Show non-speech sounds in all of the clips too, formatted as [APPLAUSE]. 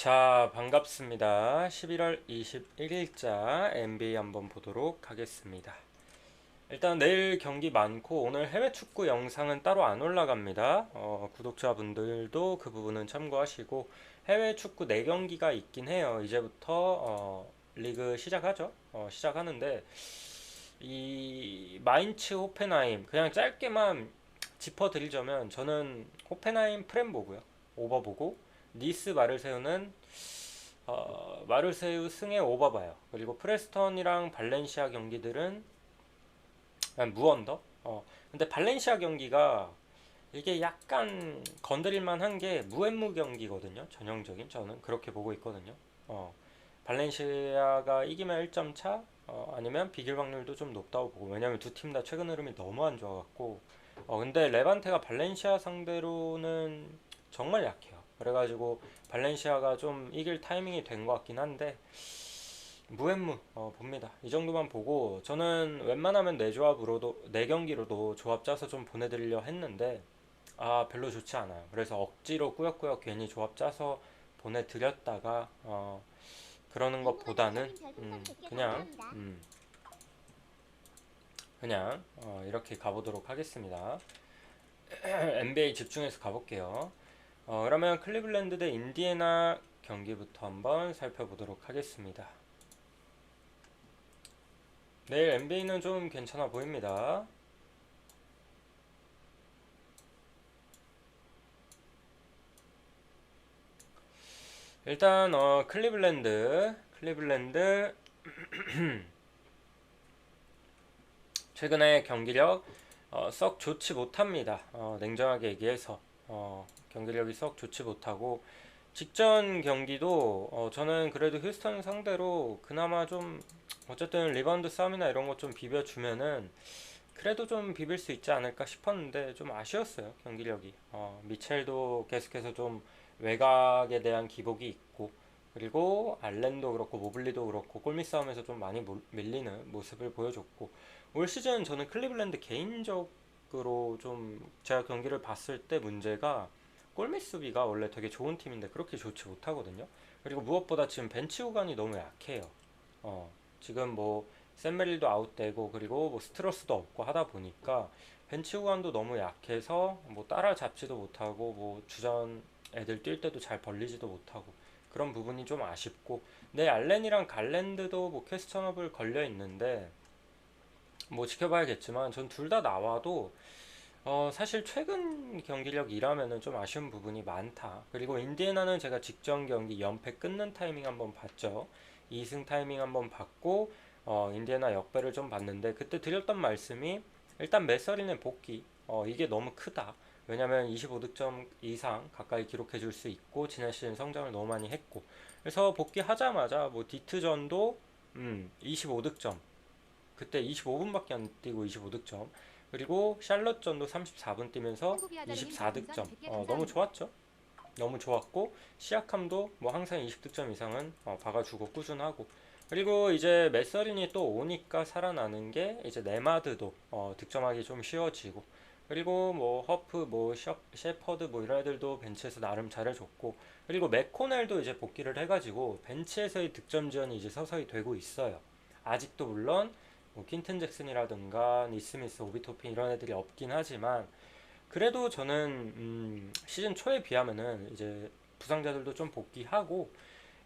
자, 반갑습니다. 11월 21일자 NBA 한번 보도록 하겠습니다. 일단 내일 경기 많고 오늘 해외 축구 영상은 따로 안 올라갑니다. 어, 구독자분들도 그 부분은 참고하시고 해외 축구 4경기가 있긴 해요. 이제부터 어, 리그 시작하죠. 어, 시작하는데 이 마인츠 호펜하임 그냥 짧게만 짚어드리자면 저는 호펜하임 프렘 보고요. 오버 보고 니스 마르세유는 어, 마르세유 승에 오버 봐요. 그리고 프레스턴이랑 발렌시아 경기들은 그냥 무언더. 어, 근데 발렌시아 경기가 이게 약간 건드릴만 한 게 무앤무 경기거든요. 전형적인 저는 그렇게 보고 있거든요. 어, 발렌시아가 이기면 1점 차, 어, 아니면 비길 확률도 좀 높다고 보고 왜냐면 두 팀 다 최근 흐름이 너무 안 좋아갖고 어, 근데 레반테가 발렌시아 상대로는 정말 약해요. 그래가지고 발렌시아가 좀 이길 타이밍이 된 것 같긴 한데 무앤무 어, 봅니다. 이 정도만 보고 저는 웬만하면 네 조합으로도 네 경기로도 조합 짜서 좀 보내드리려 했는데 아 별로 좋지 않아요. 그래서 억지로 꾸역꾸역 괜히 조합 짜서 보내드렸다가 어, 그러는 것보다는 음, 그냥 음, 그냥 어, 이렇게 가보도록 하겠습니다. [CLEARS THROAT] NBA 집중해서 가볼게요. 어, 그러면 클리블랜드 대 인디애나 경기부터 한번 살펴보도록 하겠습니다. 내일 NBA는 좀 괜찮아 보입니다. 일단 어, 클리블랜드 클리블랜드 [CLEARS THROAT] 최근에 경기력 어, 썩 좋지 못합니다. 어, 냉정하게 얘기해서 어, 경기력이 썩 좋지 못하고 직전 경기도 어, 저는 그래도 휴스턴 상대로 그나마 좀 어쨌든 리바운드 싸움이나 이런 거좀 비벼주면은 그래도 좀 비빌 수 있지 않을까 싶었는데 좀 아쉬웠어요 경기력이. 어, 미첼도 계속해서 좀 외곽에 대한 기복이 있고 그리고 알렌도 그렇고 모블리도 그렇고 골밑 싸움에서 좀 많이 몰- 밀리는 모습을 보여줬고 올 시즌 저는 클리블랜드 개인적 으로 좀 제가 경기를 봤을 때 문제가 골밑 수비가 원래 되게 좋은 팀인데 그렇게 좋지 못하거든요. 그리고 무엇보다 지금 벤치 구간이 너무 약해요. 어, 지금 뭐 샘메릴도 아웃되고 그리고 뭐 스트러스도 없고 하다 보니까 벤치 구간도 너무 약해서 뭐 따라잡지도 못하고 뭐 주전 애들 뛸 때도 잘 벌리지도 못하고 그런 부분이 좀 아쉽고 내 알렌이랑 갈랜드도 뭐 퀘스천업을 걸려 있는데 뭐 지켜봐야겠지만 전 둘 다 나와도 어, 사실 최근 경기력 이라면은 좀 아쉬운 부분이 많다. 그리고 인디애나는 제가 직전 경기 연패 끊는 타이밍 한번 봤죠. 2승 타이밍 한번 봤고, 어, 인디애나 역배를 좀 봤는데, 그때 드렸던 말씀이, 일단 메서린의 복귀, 어, 이게 너무 크다. 왜냐면 25득점 이상 가까이 기록해 줄 수 있고, 지난 시즌 성장을 너무 많이 했고. 그래서 복귀하자마자, 뭐, 디트전도, 음, 25득점. 그때 25분밖에 안 뛰고 25득점. 그리고 샬럿전도 34분 뛰면서 24득점. 어, 너무 좋았죠. 너무 좋았고 시약함도 뭐 항상 20득점 이상은 어, 박아주고 꾸준하고 그리고 이제 메서린이 또 오니까 살아나는 게 이제 네마드도 어, 득점하기 좀 쉬워지고 그리고 뭐 허프 뭐 셔, 셰퍼드 뭐 이런 애들도 벤치에서 나름 잘해줬고 그리고 맥코넬도 이제 복귀를 해가지고 벤치에서의 득점 지원이 이제 서서히 되고 있어요. 아직도 물론 뭐 퀸튼 잭슨이라든가 니스미스, 오비토핀 이런 애들이 없긴 하지만 그래도 저는 음, 시즌 초에 비하면은 이제 부상자들도 좀 복귀하고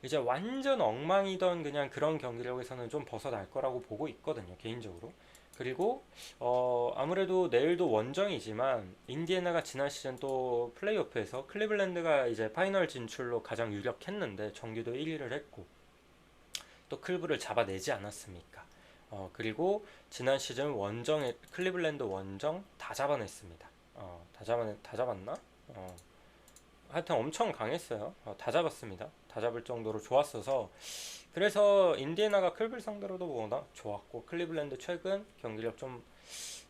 이제 완전 엉망이던 그냥 그런 경기력에서는 좀 벗어날 거라고 보고 있거든요 개인적으로 그리고 어 아무래도 내일도 원정이지만 인디애나가 지난 시즌 또 플레이오프에서 클리블랜드가 이제 파이널 진출로 가장 유력했는데 정규도 1위를 했고 또 클브를 잡아내지 않았습니까? 어, 그리고 지난 시즌 원정 클리블랜드 원정 다 잡아냈습니다. 어, 다 잡아 다 잡았나? 어, 하여튼 엄청 강했어요. 어, 다 잡았습니다. 다 잡을 정도로 좋았어서 그래서 인디애나가 클블 상대로도 워낙 좋았고 클리블랜드 최근 경기력 좀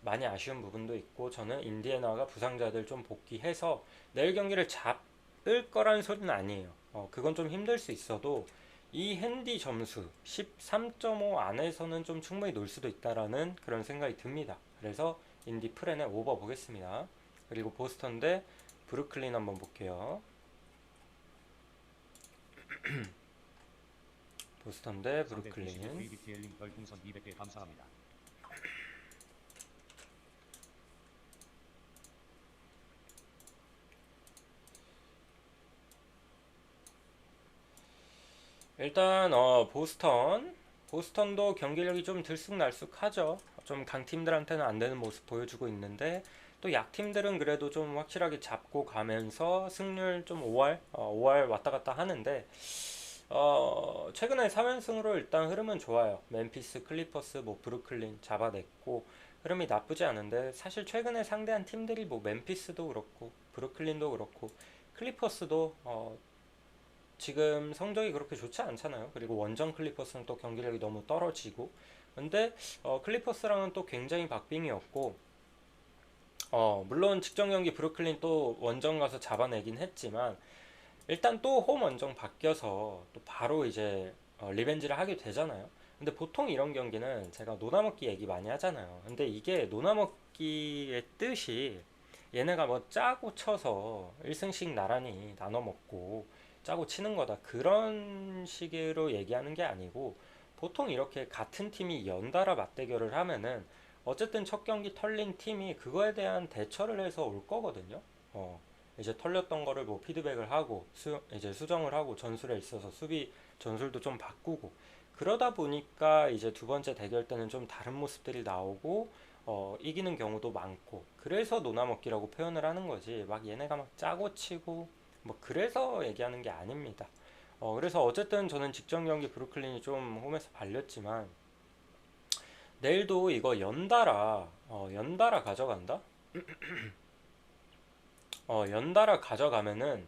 많이 아쉬운 부분도 있고 저는 인디애나가 부상자들 좀 복귀해서 내일 경기를 잡을 거라는 소리는 아니에요. 어, 그건 좀 힘들 수 있어도 이 핸디 점수 13.5 안에서는 좀 충분히 놀 수도 있다라는 그런 생각이 듭니다. 그래서 인디 프렌에 오버 보겠습니다. 그리고 보스턴 대 브루클린 한번 볼게요. [CLEARS THROAT] 보스턴 대 브루클린. VBTL님 별풍선 200개 감사합니다. 일단 어 보스턴 보스턴도 경기력이 좀 들쑥날쑥하죠. 좀 강팀들한테는 안 되는 모습 보여주고 있는데 또 약팀들은 그래도 좀 확실하게 잡고 가면서 승률 좀 5할 어, 5할 왔다 갔다 하는데 어 최근에 3연승으로 일단 흐름은 좋아요. 멤피스, 클리퍼스, 뭐 브루클린 잡아냈고 흐름이 나쁘지 않은데 사실 최근에 상대한 팀들이 뭐 멤피스도 그렇고 브루클린도 그렇고 클리퍼스도 어 지금 성적이 그렇게 좋지 않잖아요. 그리고 원정 클리퍼스는 또 경기력이 너무 떨어지고. 근데 어, 클리퍼스랑은 또 굉장히 박빙이었고, 어, 물론 직전 경기 브루클린 또 원정 가서 잡아내긴 했지만, 일단 또 홈 원정 바뀌어서 또 바로 이제 어, 리벤지를 하게 되잖아요. 근데 보통 이런 경기는 제가 노나먹기 얘기 많이 하잖아요. 근데 이게 노나먹기의 뜻이 얘네가 뭐 짜고 쳐서 1승씩 나란히 나눠 먹고 짜고 치는 거다. 그런 식으로 얘기하는 게 아니고 보통 이렇게 같은 팀이 연달아 맞대결을 하면은 어쨌든 첫 경기 털린 팀이 그거에 대한 대처를 해서 올 거거든요. 어, 이제 털렸던 거를 뭐 피드백을 하고 수, 이제 수정을 하고 전술에 있어서 수비 전술도 좀 바꾸고 그러다 보니까 이제 두 번째 대결 때는 좀 다른 모습들이 나오고 어, 이기는 경우도 많고 그래서 노나먹기라고 표현을 하는 거지 막 얘네가 막 짜고 치고 뭐 그래서 얘기하는 게 아닙니다. 어, 그래서 어쨌든 저는 직전 경기 브루클린이 좀 홈에서 발렸지만 내일도 이거 연달아 어, 연달아 가져간다? [CLEARS THROAT] 어, 연달아 가져가면은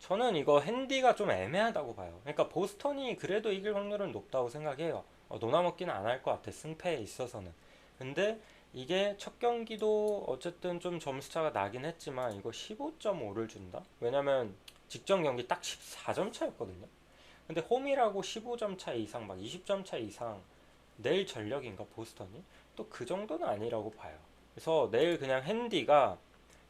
저는 이거 핸디가 좀 애매하다고 봐요. 그러니까 보스턴이 그래도 이길 확률은 높다고 생각해요. 어, 노나먹기는 안 할 것 같아. 승패에 있어서는. 근데 이게 첫 경기도 어쨌든 좀 점수 차가 나긴 했지만 이거 15.5를 준다? 왜냐면 직전 경기 딱 14점 차였거든요. 근데 홈이라고 15점 차 이상, 막 20점 차 이상 내일 전력인가 보스턴이 또 그 정도는 아니라고 봐요. 그래서 내일 그냥 핸디가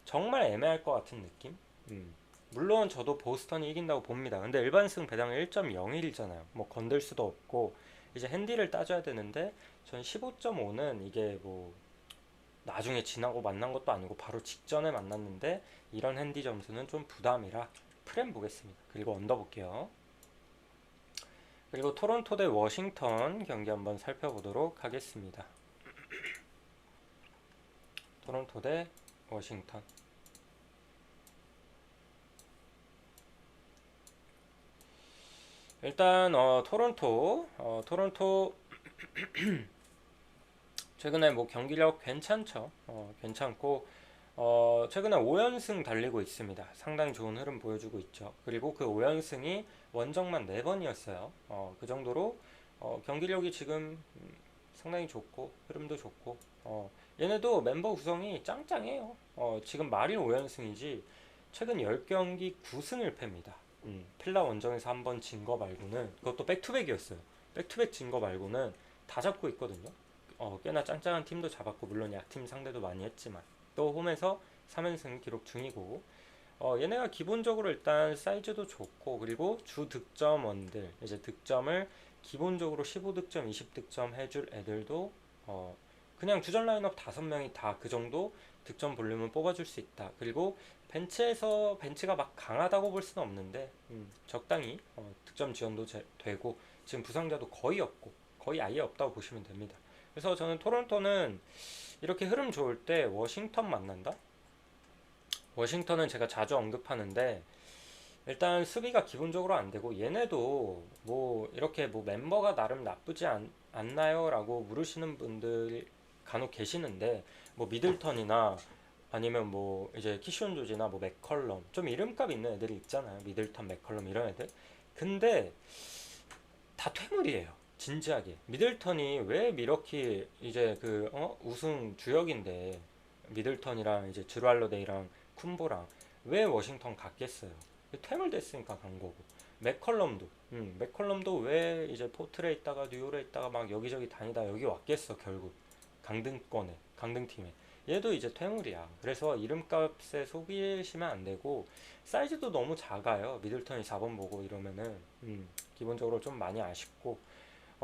정말 애매할 것 같은 느낌? 음. 물론 저도 보스턴이 이긴다고 봅니다. 근데 일반승 배당 1.01이잖아요. 뭐 건들 수도 없고 이제 핸디를 따져야 되는데 전 15.5는 이게 뭐 나중에 지나고 만난 것도 아니고 바로 직전에 만났는데 이런 핸디 점수는 좀 부담이라 프렘 보겠습니다. 그리고 언더 볼게요. 그리고 토론토 대 워싱턴 경기 한번 살펴보도록 하겠습니다. [CLEARS THROAT] 토론토 대 워싱턴. 일단 어, 토론토 어, 토론토 [CLEARS THROAT] 최근에 뭐 경기력 괜찮죠. 어, 괜찮고 어, 최근에 5연승 달리고 있습니다. 상당히 좋은 흐름 보여주고 있죠. 그리고 그 5연승이 원정만 4번이었어요. 어, 그 정도로 어, 경기력이 지금 음, 상당히 좋고 흐름도 좋고 어, 얘네도 멤버 구성이 짱짱해요. 어, 지금 말이 5연승이지 최근 10경기 9승 1패입니다. 음, 필라 원정에서 한 번 진 거 말고는 그것도 백투백이었어요. 백투백 진 거 말고는 다 잡고 있거든요. 어, 꽤나 짱짱한 팀도 잡았고 물론 약팀 상대도 많이 했지만 또 홈에서 3연승 기록 중이고 어, 얘네가 기본적으로 일단 사이즈도 좋고 그리고 주 득점원들 이제 득점을 기본적으로 15득점, 20득점 해줄 애들도 어, 그냥 주전 라인업 5명이 다 그 정도 득점 볼륨을 뽑아줄 수 있다. 그리고 벤치에서 벤치가 막 강하다고 볼 수는 없는데 음, 적당히 어, 득점 지원도 제- 되고 지금 부상자도 거의 없고 거의 아예 없다고 보시면 됩니다. 그래서 저는 토론토는 이렇게 흐름 좋을 때 워싱턴 만난다? 워싱턴은 제가 자주 언급하는데 일단 수비가 기본적으로 안 되고 얘네도 뭐 이렇게 뭐 멤버가 나름 나쁘지 않, 않나요? 라고 물으시는 분들 간혹 계시는데 뭐 미들턴이나 아니면 뭐 이제 키션 조지나 뭐 맥컬럼 좀 이름값 있는 애들이 있잖아요. 미들턴, 맥컬럼 이런 애들. 근데 다 퇴물이에요. 진지하게. 미들턴이 왜 미러키 이제 그 어? 우승 주역인데 미들턴이랑 이제 드루알러데이랑 쿤보랑 왜 워싱턴 갔겠어요? 퇴물 됐으니까 간 거고. 맥컬럼도, 음, 맥컬럼도 왜 이제 포트레 있다가 뉴욕에 있다가 막 여기저기 다니다 여기 왔겠어 결국 강등권에 강등팀에 얘도 이제 퇴물이야. 그래서 이름값에 속이시면 안 되고 사이즈도 너무 작아요. 미들턴이 4번 보고 이러면은 음, 기본적으로 좀 많이 아쉽고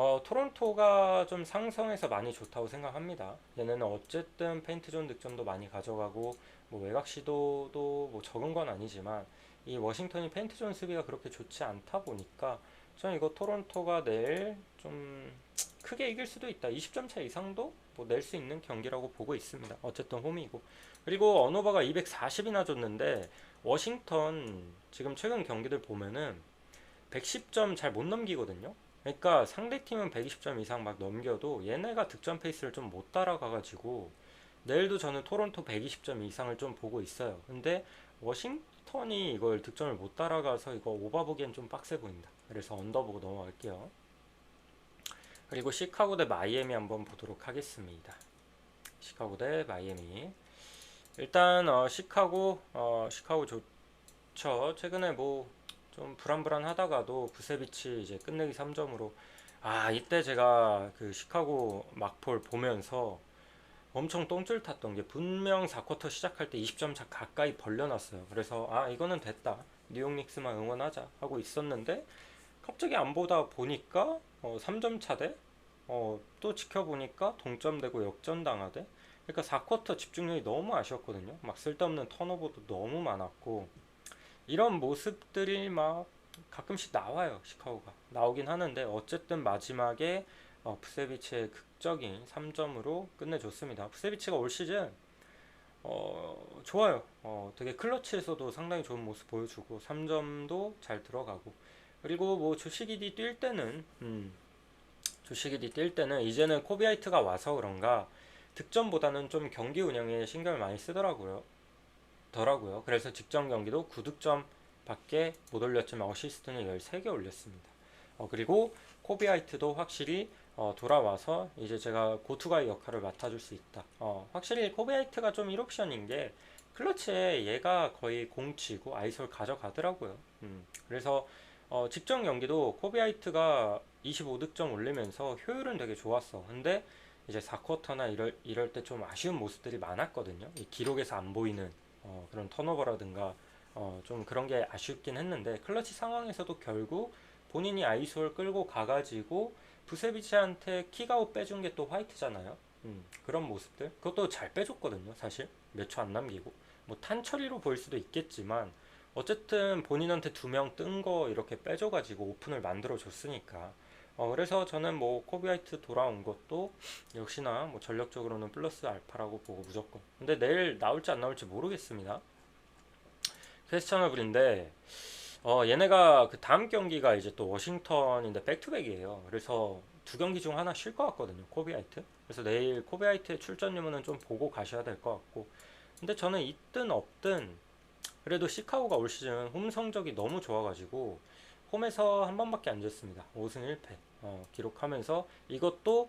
어, 토론토가 좀 상성에서 많이 좋다고 생각합니다. 얘네는 어쨌든 페인트존 득점도 많이 가져가고 뭐 외곽 시도도 뭐 적은 건 아니지만 이 워싱턴이 페인트존 수비가 그렇게 좋지 않다 보니까 저는 이거 토론토가 내일 좀 크게 이길 수도 있다. 20점 차 이상도 뭐 낼 수 있는 경기라고 보고 있습니다. 어쨌든 홈이고. 그리고 언어버가 240이나 줬는데 워싱턴 지금 최근 경기들 보면은 110점 잘 못 넘기거든요. 그러니까 상대 팀은 120점 이상 막 넘겨도 얘네가 득점 페이스를 좀 못 따라가가지고 내일도 저는 토론토 120점 이상을 좀 보고 있어요. 근데 워싱턴이 이걸 득점을 못 따라가서 이거 오바 보기엔 좀 빡세 보인다. 그래서 언더 보고 넘어갈게요. 그리고 시카고 대 마이애미 한번 보도록 하겠습니다. 시카고 대 마이애미. 일단 어, 시카고 어, 시카고 좋죠. 최근에 뭐 좀 불안불안하다가도 부세비치 이제 끝내기 3점으로 아 이때 제가 그 시카고 막폴 보면서 엄청 똥줄 탔던 게 분명 4쿼터 시작할 때 20점 차 가까이 벌려놨어요. 그래서 아 이거는 됐다. 뉴욕 닉스만 응원하자 하고 있었는데 갑자기 안 보다 보니까 어, 3점 차대 어, 또 지켜보니까 동점되고 역전당하대. 그러니까 4쿼터 집중력이 너무 아쉬웠거든요. 막 쓸데없는 턴오버도 너무 많았고 이런 모습들이 막 가끔씩 나와요. 시카고가 나오긴 하는데 어쨌든 마지막에 어, 푸세비치의 극적인 3점으로 끝내줬습니다. 푸세비치가 올 시즌 어, 좋아요. 어, 되게 클러치에서도 상당히 좋은 모습 보여주고 3점도 잘 들어가고 그리고 뭐 조시기디 뛸 때는 음, 조시기디 뛸 때는 이제는 코비아이트가 와서 그런가 득점보다는 좀 경기 운영에 신경을 많이 쓰더라고요. 더라고요. 그래서 직전 경기도 9득점 밖에 못 올렸지만 어시스트는 13개 올렸습니다. 어, 그리고 코비아이트도 확실히 어, 돌아와서 이제 제가 고투가의 역할을 맡아줄 수 있다. 어, 확실히 코비아이트가 좀 1옵션인 게 클러치에 얘가 거의 공치고 아이솔 가져가더라고요. 음, 그래서 어, 직전 경기도 코비아이트가 25득점 올리면서 효율은 되게 좋았어. 근데 이제 4쿼터나 이럴, 이럴 때 좀 아쉬운 모습들이 많았거든요. 이 기록에서 안 보이는 어, 그런 턴오버라든가 어, 좀 그런 게 아쉽긴 했는데 클러치 상황에서도 결국 본인이 아이솔 끌고 가가지고 부세비치한테 킥아웃 빼준 게 또 화이트잖아요. 음, 그런 모습들 그것도 잘 빼줬거든요. 사실 몇 초 안 남기고 뭐 탄처리로 보일 수도 있겠지만 어쨌든 본인한테 두 명 뜬 거 이렇게 빼줘가지고 오픈을 만들어 줬으니까 어, 그래서 저는 뭐 코비아이트 돌아온 것도 역시나 뭐 전력적으로는 플러스 알파라고 보고 무조건. 근데 내일 나올지 안 나올지 모르겠습니다. 퀘스천어블인데 어, 얘네가 그 다음 경기가 이제 또 워싱턴인데 백투백이에요. 그래서 두 경기 중 하나 쉴 것 같거든요. 코비아이트. 그래서 내일 코비아이트의 출전 유무는 좀 보고 가셔야 될 것 같고. 근데 저는 있든 없든 그래도 시카고가 올 시즌 홈 성적이 너무 좋아가지고 홈에서 한 번밖에 안 졌습니다. 5승 1패 어, 기록하면서 이것도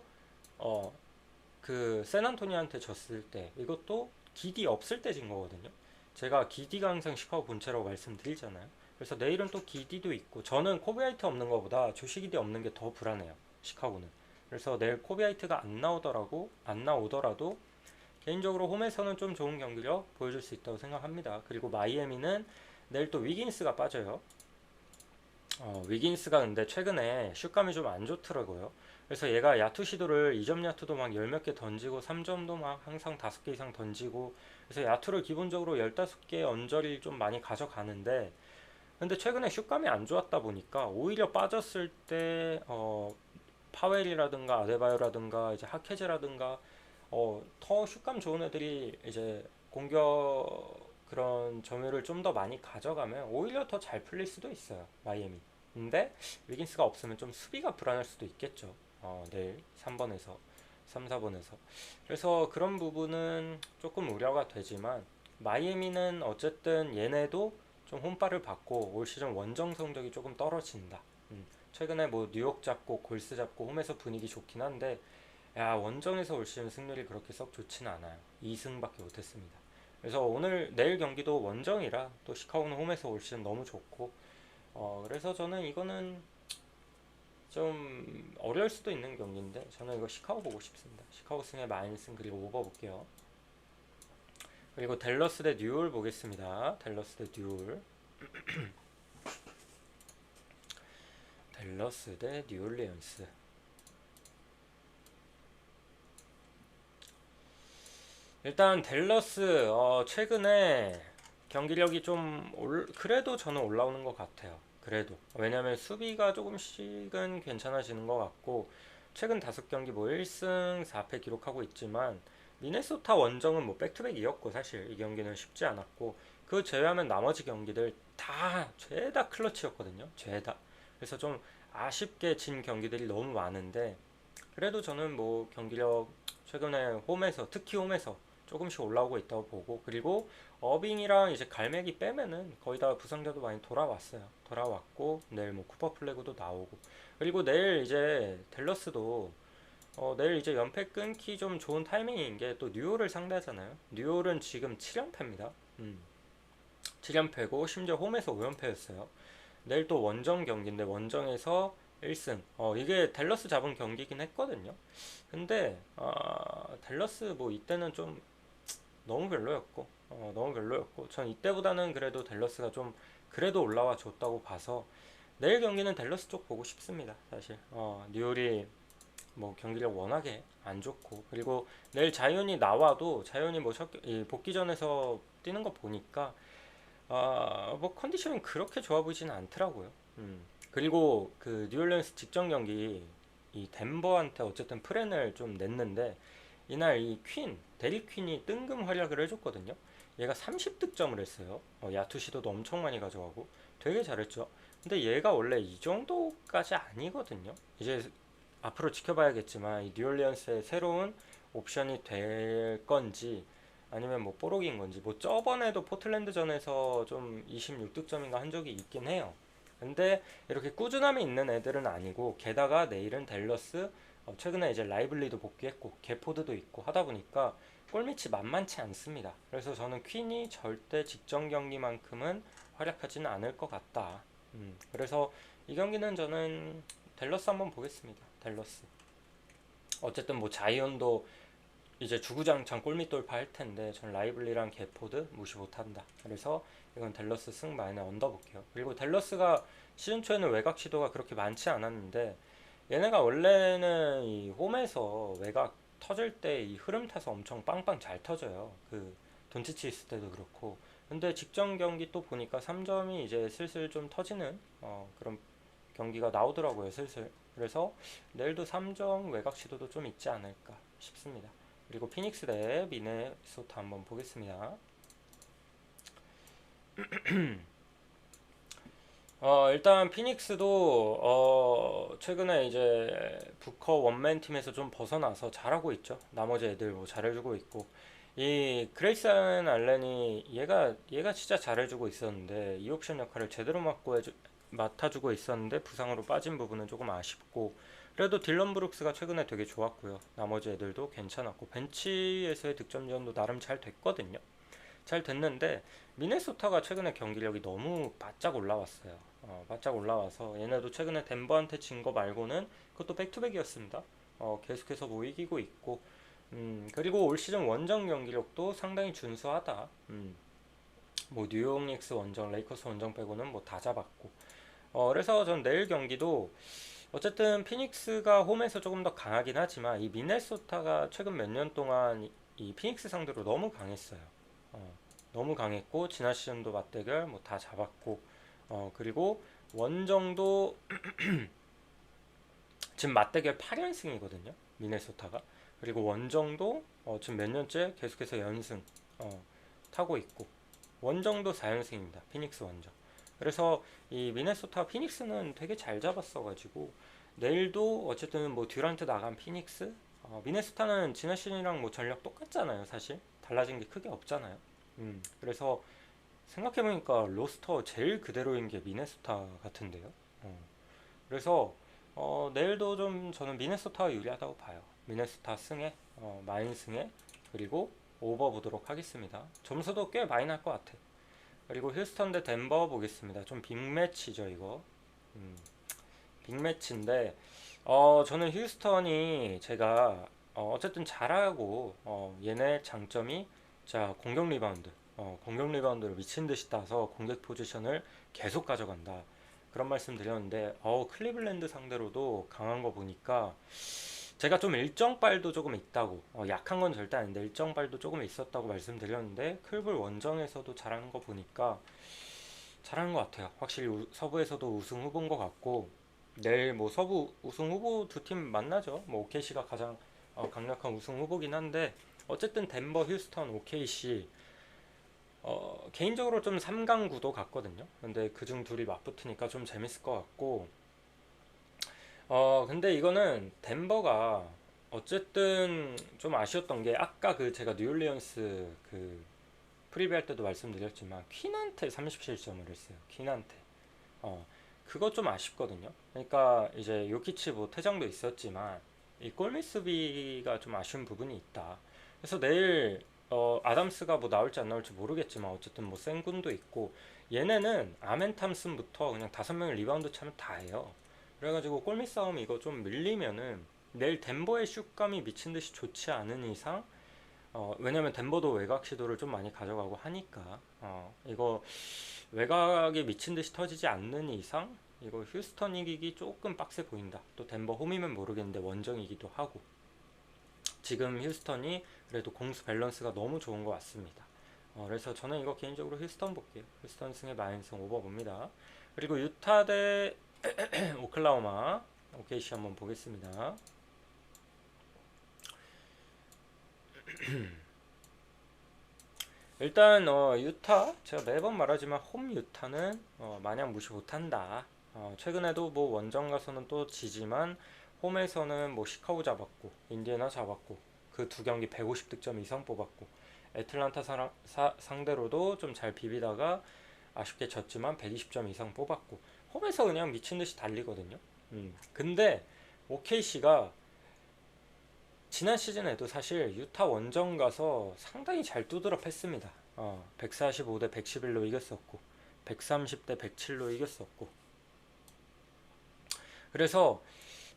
어, 그 샌안토니한테 졌을 때 이것도 기디 없을 때 진 거거든요. 제가 기디가 항상 시카고 본체라고 말씀드리잖아요. 그래서 내일은 또 기디도 있고 저는 코비아이트 없는 것보다 조시기디 없는 게 더 불안해요. 시카고는. 그래서 내일 코비아이트가 안 나오더라고 안 나오더라도 개인적으로 홈에서는 좀 좋은 경기력 보여줄 수 있다고 생각합니다. 그리고 마이애미는 내일 또 위긴스가 빠져요. 어, 위긴스가 근데 최근에 슛감이 좀 안 좋더라고요. 그래서 얘가 야투 시도를 2점 야투도 막 열 몇 개 던지고 3점도 막 항상 5개 이상 던지고 그래서 야투를 기본적으로 15개 언저리 좀 많이 가져가는데 근데 최근에 슛감이 안 좋았다 보니까 오히려 빠졌을 때 어, 파웰이라든가 아데바요라든가 이제 하케즈라든가 어, 더 슛감 좋은 애들이 이제 공격 그런 점유를 좀 더 많이 가져가면 오히려 더 잘 풀릴 수도 있어요. 마이애미. 근데 위긴스가 없으면 좀 수비가 불안할 수도 있겠죠. 어, 내일 3번에서 3, 4번에서. 그래서 그런 부분은 조금 우려가 되지만 마이애미는 어쨌든 얘네도 좀 홈발을 받고 올 시즌 원정 성적이 조금 떨어진다. 음, 최근에 뭐 뉴욕 잡고 골스 잡고 홈에서 분위기 좋긴 한데 야 원정에서 올 시즌 승률이 그렇게 썩 좋지는 않아요. 2승밖에 못했습니다. 그래서 오늘 내일 경기도 원정이라 또 시카고는 홈에서 올 시즌 너무 좋고 어 그래서 저는 이거는 좀 어려울 수도 있는 경기인데 저는 이거 시카고 보고 싶습니다. 시카고 승에 마이너스 그리고 오버 볼게요. 그리고 댈러스 대 뉴올 보겠습니다. 댈러스 대 뉴올. [CLEARS THROAT] 댈러스 대 뉴올리언스. 일단 댈러스 어, 최근에 경기력이 좀 올, 그래도 저는 올라오는 것 같아요. 그래도 왜냐면 수비가 조금씩은 괜찮아지는 것 같고 최근 다섯 경기 뭐 1승 4패 기록하고 있지만 미네소타 원정은 뭐 백투백이었고 사실 이 경기는 쉽지 않았고 그 제외하면 나머지 경기들 다 죄다 클러치였거든요. 죄다. 그래서 좀 아쉽게 진 경기들이 너무 많은데 그래도 저는 뭐 경기력 최근에 홈에서 특히 홈에서 조금씩 올라오고 있다고 보고 그리고 어빙이랑 이제 갈매기 빼면은 거의 다 부상자도 많이 돌아왔어요. 돌아왔고 내일 뭐 쿠퍼 플래그도 나오고 그리고 내일 이제 댈러스도 어 내일 이제 연패 끊기 좀 좋은 타이밍인 게 또 뉴올을 상대하잖아요. 뉴올은 지금 7연패입니다. 음. 7연패고 심지어 홈에서 5연패였어요. 내일 또 원정 경기인데 원정에서 1승. 어 이게 댈러스 잡은 경기긴 했거든요. 근데 아 댈러스 뭐 이때는 좀 너무 별로였고 어, 너무 별로였고 전 이때보다는 그래도 댈러스가 좀 그래도 올라와 줬다고 봐서 내일 경기는 댈러스 쪽 보고 싶습니다 사실 어, 뉴올이 뭐 경기력 워낙에 안 좋고 그리고 내일 자이언이 나와도 자이언이 뭐 첫, 이 복귀전에서 뛰는 거 보니까 아 뭐 컨디션이 그렇게 좋아 보이지는 않더라고요 음. 그리고 그 뉴올리언스 직전 경기 이 덴버한테 어쨌든 프렌을 좀 냈는데 이날 이 퀸, 데리 퀸이 뜬금 활약을 해줬거든요. 얘가 30득점을 했어요. 어, 야투 시도도 엄청 많이 가져가고 되게 잘했죠. 근데 얘가 원래 이 정도까지 아니거든요. 이제 앞으로 지켜봐야겠지만 이 뉴올리언스의 새로운 옵션이 될 건지 아니면 뭐 뽀록인 건지 뭐 저번에도 포틀랜드전에서 좀 26득점인가 한 적이 있긴 해요. 근데 이렇게 꾸준함이 있는 애들은 아니고 게다가 내일은 댈러스 어, 최근에 이제 라이블리도 복귀했고 게포드도 있고 하다 보니까 골밑이 만만치 않습니다. 그래서 저는 퀸이 절대 직전 경기만큼은 활약하지는 않을 것 같다. 음, 그래서 이 경기는 저는 댈러스 한번 보겠습니다. 댈러스. 어쨌든 뭐 자이언도 이제 주구장창 골밑 돌파할 텐데 전 라이블리랑 게포드 무시 못한다. 그래서 이건 댈러스 승 마이너 언더 볼게요. 그리고 댈러스가 시즌 초에는 외곽 시도가 그렇게 많지 않았는데 얘네가 원래는 이 홈에서 외곽 터질 때 이 흐름 타서 엄청 빵빵 잘 터져요. 그 돈치치 있을 때도 그렇고. 근데 직전 경기 또 보니까 3점이 이제 슬슬 좀 터지는 어, 그런 경기가 나오더라고요. 슬슬. 그래서 내일도 3점 외곽 시도도 좀 있지 않을까 싶습니다. 그리고 피닉스 대 미네소타 한번 보겠습니다. [CLEARS THROAT] 어, 일단 피닉스도 어, 최근에 이제 부커 원맨 팀에서 좀 벗어나서 잘하고 있죠. 나머지 애들 뭐 잘해주고 있고 이 그레이슨 알렌이 얘가 얘가 진짜 잘해주고 있었는데 이 옵션 역할을 제대로 맡고 해주, 맡아주고 있었는데 부상으로 빠진 부분은 조금 아쉽고 그래도 딜런 브룩스가 최근에 되게 좋았고요. 나머지 애들도 괜찮았고 벤치에서의 득점 전도 나름 잘 됐거든요. 잘 됐는데 미네소타가 최근에 경기력이 너무 바짝 올라왔어요. 어, 바짝 올라와서 얘네도 최근에 덴버한테 진 거 말고는 그것도 백투백이었습니다. 어, 계속해서 뭐 이기고 있고 음, 그리고 올 시즌 원정 경기력도 상당히 준수하다. 음, 뭐 뉴욕 닉스 원정, 레이커스 원정 빼고는 뭐 다 잡았고 어, 그래서 전 내일 경기도 어쨌든 피닉스가 홈에서 조금 더 강하긴 하지만 이 미네소타가 최근 몇 년 동안 이, 이 피닉스 상대로 너무 강했어요. 어, 너무 강했고 지난 시즌도 맞대결 뭐 다 잡았고 어 그리고 원정도 [CLEARS THROAT] 지금 맞대결 8연승이거든요 미네소타가. 그리고 원정도 어 지금 몇 년째 계속해서 연승 어 타고 있고 원정도 4연승입니다 피닉스 원정. 그래서 이 미네소타 피닉스는 되게 잘 잡았어 가지고 내일도 어쨌든 뭐 듀란트 나간 피닉스 어 미네소타는 지난 시즌이랑 뭐 전력 똑같잖아요 사실. 달라진 게 크게 없잖아요 음, 그래서 생각해보니까 로스터 제일 그대로인 게 미네소타 같은데요. 어. 그래서 어, 내일도 좀 저는 미네소타가 유리하다고 봐요. 미네소타 승에 어, 마인 승에 그리고 오버 보도록 하겠습니다. 점수도 꽤 많이 날 것 같아. 그리고 휴스턴 대 덴버 보겠습니다. 좀 빅매치죠 이거. 음, 빅매치인데 어, 저는 휴스턴이 제가 어, 어쨌든 잘하고 어, 얘네 장점이 자, 공격 리바운드. 어, 공격 리바운드를 미친 듯이 따서 공격 포지션을 계속 가져간다. 그런 말씀 드렸는데 어 클리블랜드 상대로도 강한 거 보니까 제가 좀 일정빨도 조금 있다고 어, 약한 건 절대 아닌데 일정빨도 조금 있었다고 말씀드렸는데 클블 원정에서도 잘하는 거 보니까 잘하는 것 같아요. 확실히 우- 서부에서도 우승 후보인 것 같고 내일 뭐 서부 우승 후보 두 팀 만나죠. 뭐 OKC가 가장 어, 강력한 우승 후보긴 한데 어쨌든 덴버, 휴스턴, OKC 어, 개인적으로 좀 3강 구도 같거든요. 근데 그중 둘이 맞붙으니까 좀 재밌을 것 같고 어, 근데 이거는 덴버가 어쨌든 좀 아쉬웠던 게 아까 그 제가 뉴올리언스 그 프리뷰 할 때도 말씀드렸지만 퀸한테 37점을 했어요. 퀸한테. 어, 그거 좀 아쉽거든요. 그러니까 이제 요키치 뭐 퇴장도 있었지만 이 골밑 수비가 좀 아쉬운 부분이 있다. 그래서 내일 어, 아담스가 뭐 나올지 안 나올지 모르겠지만 어쨌든 뭐 센군도 있고 얘네는 아멘 탐슨부터 그냥 다섯 명이 리바운드 차면 다 해요. 그래가지고 골밑 싸움 이거 좀 밀리면은 내일 덴버의 슛감이 미친 듯이 좋지 않은 이상 어, 왜냐면 덴버도 외곽 시도를 좀 많이 가져가고 하니까 어, 이거 외곽이 미친 듯이 터지지 않는 이상 이거 휴스턴 이기기 조금 빡세 보인다. 또 덴버 홈이면 모르겠는데 원정이기도 하고 지금 휴스턴이 그래도 공수 밸런스가 너무 좋은 것 같습니다. 어, 그래서 저는 이거 개인적으로 휴스턴 볼게요. 휴스턴 승에 마인승 오버 봅니다. 그리고 유타 대 [CLEARS THROAT] 오클라호마 OKC 한번 보겠습니다. [CLEARS THROAT] 일단 어, 유타 제가 매번 말하지만 홈 유타는 어, 마냥 무시 못한다. 어, 최근에도 뭐 원정 가서는 또 지지만 홈에서는 뭐 시카고 잡았고 인디애나 잡았고 그 두 경기 150득점 이상 뽑았고 애틀란타 사랑, 사- 상대로도 좀 잘 비비다가 아쉽게 졌지만 120점 이상 뽑았고 홈에서 그냥 미친 듯이 달리거든요. 음. 근데 OKC가 지난 시즌에도 사실 유타 원정 가서 상당히 잘 두드러 팼습니다. 어, 145대 111로 이겼었고, 130대 107로 이겼었고. 그래서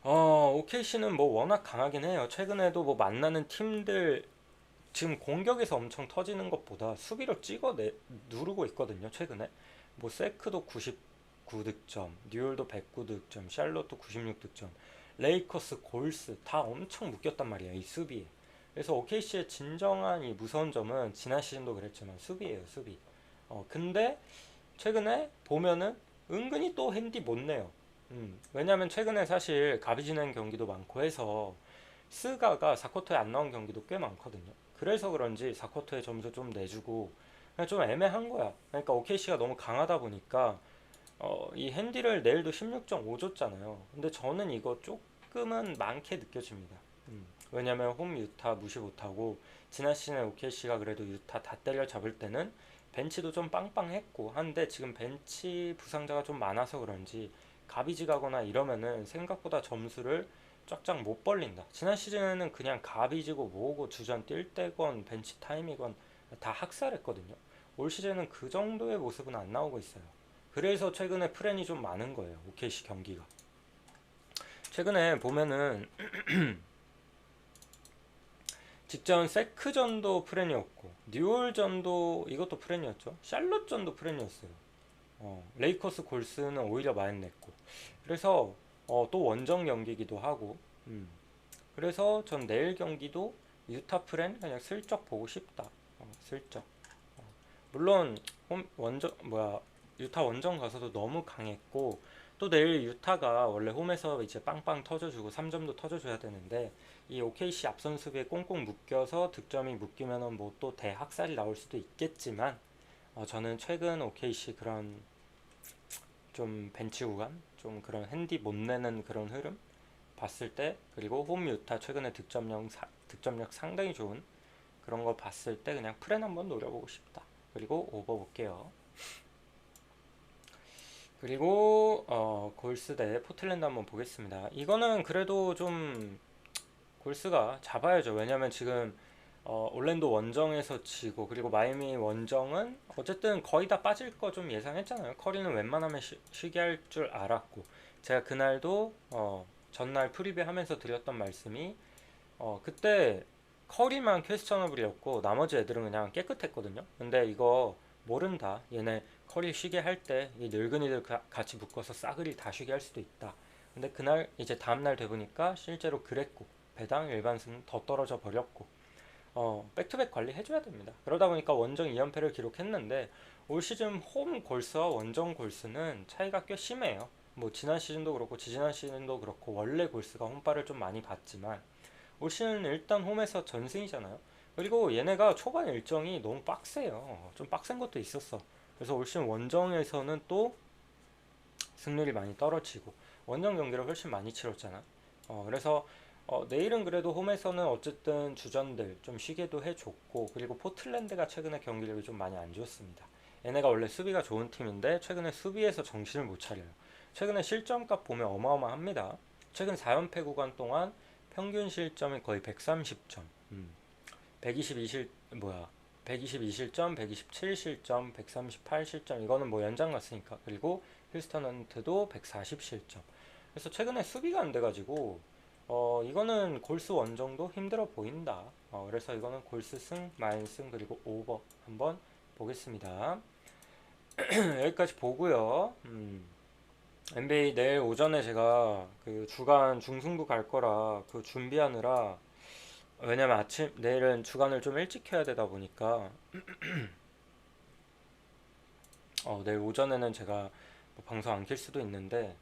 어, OKC는 뭐 워낙 강하긴 해요. 최근에도 뭐 만나는 팀들 지금 공격에서 엄청 터지는 것보다 수비로 찍어 내 누르고 있거든요. 최근에 뭐 세크도 99득점, 뉴올도 109득점, 샬롯도 96득점. 레이커스, 골스 다 엄청 묶였단 말이야 이 수비에. 그래서 OKC의 진정한 이 무서운 점은 지난 시즌도 그랬지만 수비예요 수비. 어 근데 최근에 보면은 은근히 또 핸디 못 내요. 음 왜냐면 최근에 사실 가비지는 경기도 많고 해서 스가가 4쿼터에 안 나온 경기도 꽤 많거든요. 그래서 그런지 4쿼터에 점수 좀 내주고 그냥 좀 애매한 거야. 그러니까 OKC가 너무 강하다 보니까 어, 이 핸디를 내일도 16.5 줬잖아요. 근데 저는 이거 조금은 많게 느껴집니다. 음, 왜냐면 홈 유타 무시 못하고 지난 시즌에 OKC가 그래도 유타 다 때려 잡을 때는 벤치도 좀 빵빵했고 한데 지금 벤치 부상자가 좀 많아서 그런지 가비지 가거나 이러면은 생각보다 점수를 쫙쫙 못 벌린다. 지난 시즌에는 그냥 가비지고 뭐고 주전 뛸 때건 벤치 타임이건 다 학살했거든요. 올 시즌은 그 정도의 모습은 안 나오고 있어요. 그래서 최근에 프렌이 좀 많은 거예요. OKC 경기가. 최근에 보면은 [CLEARS THROAT] 직전 세크전도 프렌이었고 뉴올전도 이것도 프렌이었죠. 샬롯전도 프렌이었어요. 어, 레이커스 골스는 오히려 많이 냈고 그래서 어, 또 원정 경기기도 하고 음. 그래서 전 내일 경기도 유타 프렌 그냥 슬쩍 보고 싶다. 어, 슬쩍. 어, 물론 홈 원정 뭐야 유타 원정 가서도 너무 강했고 또 내일 유타가 원래 홈에서 이제 빵빵 터져주고 3점도 터져줘야 되는데 이 OKC 앞선 수비에 꽁꽁 묶여서 득점이 묶이면은 뭐 또 대학살이 나올 수도 있겠지만 어, 저는 최근 OKC 그런 좀 벤치 구간 좀 그런 핸디 못 내는 그런 흐름 봤을 때 그리고 홈 유타 최근에 득점력 사- 득점력 상당히 좋은 그런 거 봤을 때 그냥 프렌 한번 노려보고 싶다. 그리고 오버 볼게요. 그리고 어, 골스 대 포틀랜드 한번 보겠습니다. 이거는 그래도 좀 골스가 잡아야죠. 왜냐면 지금 어, 올랜도 원정에서 지고 그리고 마이애미 원정은 어쨌든 거의 다 빠질 거 좀 예상했잖아요. 커리는 웬만하면 쉬, 쉬게 할 줄 알았고 제가 그날도 어, 전날 프리뷰 하면서 드렸던 말씀이 어, 그때 커리만 퀘스천어블이었고 나머지 애들은 그냥 깨끗했거든요. 근데 이거 모른다. 얘네 커리 쉬게 할 때 이 늙은이들 가- 같이 묶어서 싸그리 다 쉬게 할 수도 있다. 근데 그날 이제 다음날 돼 보니까 실제로 그랬고 배당 일반승 더 떨어져 버렸고 어, 백투백 관리 해줘야 됩니다. 그러다 보니까 원정 2연패를 기록했는데 올 시즌 홈 골스와 원정 골스는 차이가 꽤 심해요. 뭐 지난 시즌도 그렇고 지지난 시즌도 그렇고 원래 골스가 홈발을 좀 많이 봤지만 올 시즌 일단 홈에서 전승이잖아요. 그리고 얘네가 초반 일정이 너무 빡세요. 좀 빡센 것도 있었어. 그래서 올 시즌 원정에서는 또 승률이 많이 떨어지고 원정 경기를 훨씬 많이 치렀잖아. 어, 그래서 어, 내일은 그래도 홈에서는 어쨌든 주전들 좀 쉬게도 해줬고 그리고 포틀랜드가 최근에 경기력이 좀 많이 안 좋습니다. 얘네가 원래 수비가 좋은 팀인데 최근에 수비에서 정신을 못 차려요. 최근에 실점값 보면 어마어마합니다. 최근 4연패 구간 동안 평균 실점이 거의 130점. 음. 122실 뭐야? 122실점, 127실점, 138실점 이거는 뭐 연장 갔으니까 그리고 힐스턴 헌트도 140실점. 그래서 최근에 수비가 안 돼가지고 어 이거는 골스 원정도 힘들어 보인다. 어 그래서 이거는 골스 승, 마인 승 그리고 오버 한번 보겠습니다. [CLEARS THROAT] 여기까지 보고요. 음. NBA 내일 오전에 제가 그 주간 중승부 갈 거라 그 준비하느라 왜냐면 아침 내일은 주간을 좀 일찍 해야 되다 보니까 [CLEARS THROAT] 어 내일 오전에는 제가 뭐 방송 안 킬 수도 있는데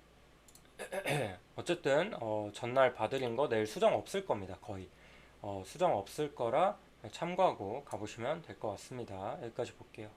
[CLEARS THROAT] 어쨌든 어 전날 봐드린 거 내일 수정 없을 겁니다 거의. 어 수정 없을 거라 참고하고 가보시면 될 것 같습니다. 여기까지 볼게요